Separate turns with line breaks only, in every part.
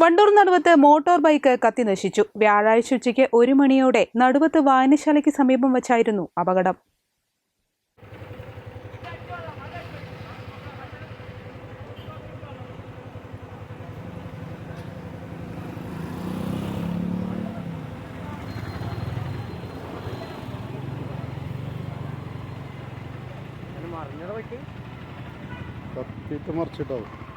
Vandoor Naduvath motor bike കത്തി നശിച്ചു. വ്യാഴാഴ്ച ഉച്ചയ്ക്ക് ഒരു മണിയോടെ നടുവത്ത് വായനശാലയ്ക്ക് സമീപം വച്ചായിരുന്നു അപകടം.
കത്തിയിട്ട് മറിച്ചിട്ടാവും.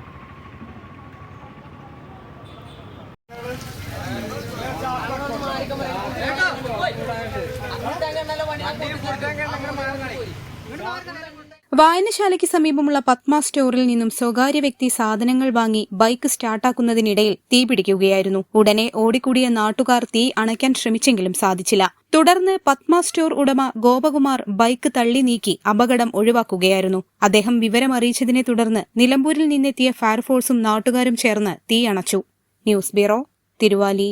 വായനശാലയ്ക്ക് സമീപമുള്ള പത്മ സ്റ്റോറിൽ നിന്നും സ്വകാര്യ വ്യക്തി സാധനങ്ങൾ വാങ്ങി ബൈക്ക് സ്റ്റാർട്ടാക്കുന്നതിനിടയിൽ തീ പിടിക്കുകയായിരുന്നു. ഉടനെ ഓടിക്കൂടിയ നാട്ടുകാർ തീ അണയ്ക്കാൻ ശ്രമിച്ചെങ്കിലും സാധിച്ചില്ല. തുടർന്ന് പത്മ സ്റ്റോർ ഉടമ ഗോപകുമാർ ബൈക്ക് തള്ളി നീക്കി അപകടം ഒഴിവാക്കുകയായിരുന്നു. അദ്ദേഹം വിവരമറിയിച്ചതിനെ തുടർന്ന് നിലമ്പൂരിൽ നിന്നെത്തിയ ഫയർഫോഴ്സും നാട്ടുകാരും ചേർന്ന് തീ അണച്ചു. News bureau Thiruvali.